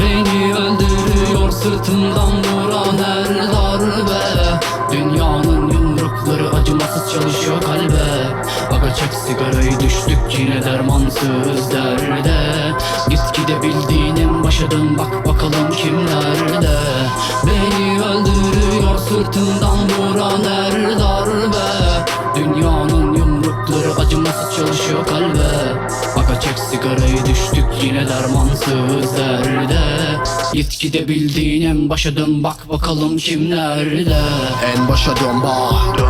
Beni öldürüyor sırtımdan yine dermansız derde. Gitgide bildiğinin başadın bak bakalım kimlerde. Beni öldürüyor sırtımdan vuran her darbe Dünyanın yumrukları acımasız çalışıyor kalbe. Aga çek sigarayı düştük yine dermansız derde. Gitgide bildiğin başa dön bak bakalım kimlerde. En başa dön bak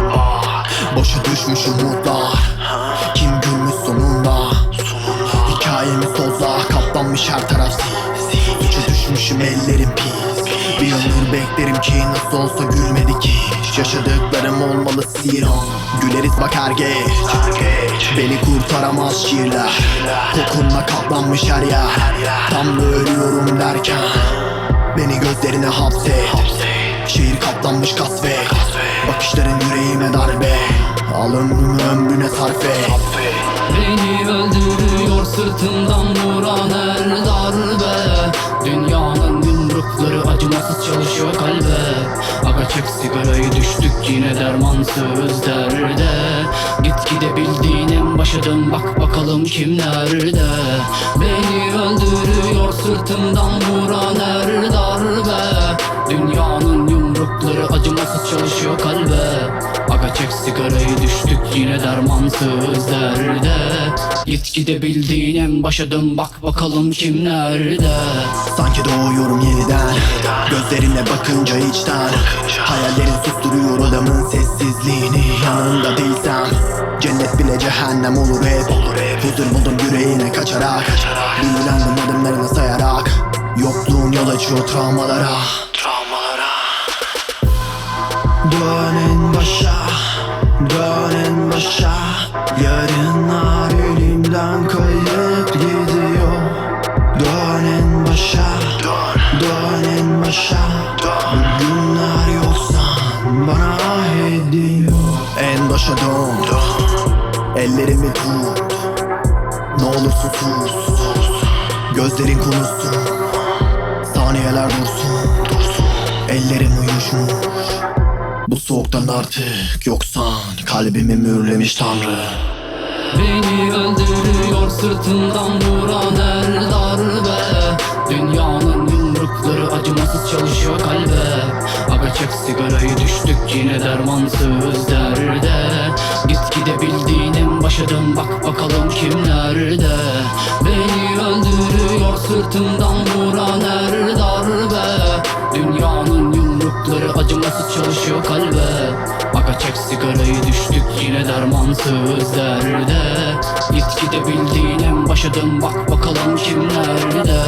Boşa düşmüş umutlar kaplanmış her taraf düşmüşüm ellerim pis. Bir ömür beklerim ki nasıl olsa gülmedik hiç Yaşadıklarım olmalı siron Güleriz bak her geç. Beni kurtaramaz şiirler. Kokunla kaplanmış her yer. Tam da ölüyorum derken. Beni gözlerine hapset Şehir kaplanmış kasvet. Bakışların yüreğime darbe. Al ömrümü ömrüne sarf et Beni öldürüyor sırtımdan vuran her darbe. Dünyanın yumrukları acımasız çalışıyor kalbe. Aga çek sigarayı düştük yine dermansız derde. Gitgide bildiğinin başa dön bak bakalım kimlerde Beni öldürüyor sırtımdan vuran her darbe. Dünyanın yumrukları acımasız çalışıyor kalbe çek sigarayı düştük yine dermansız derde. Gitgide bildiğin en başa dön bak bakalım kimlerde Sanki doğuyorum yeniden Gözlerine bakınca içten Hayallerin susturuyor odamın sessizliğini Yanında değilsem. Cennet bile cehennem olur hep. Huzur buldum yüreğine kaçarak. Büyülendim adımlarını sayarak. Yokluğun yol açıyor travmalara. Dön en başa Başa Bugünler yoksan bana hediye. En başa dön Ellerimi tut. Ne olursun sus Gözlerin konuşsun. Saniyeler dursun Ellerim uyuşmuş. Bu soğuktan artık yoksan Kalbimi mühürlemiş Tanrı. Beni öldürüyor sırtımdan vuran sigarayı düştük yine dermansız derde. Gitgide bildiğinin başa dön bak bakalım kimlerde Beni öldürüyor sırtımdan vuran her darbe. Dünyanın yumrukları acımasız çalışıyor kalbe. Aga çek sigarayı düştük yine dermansız derde. Gitgide bildiğin en başa dön bak bakalım kimlerde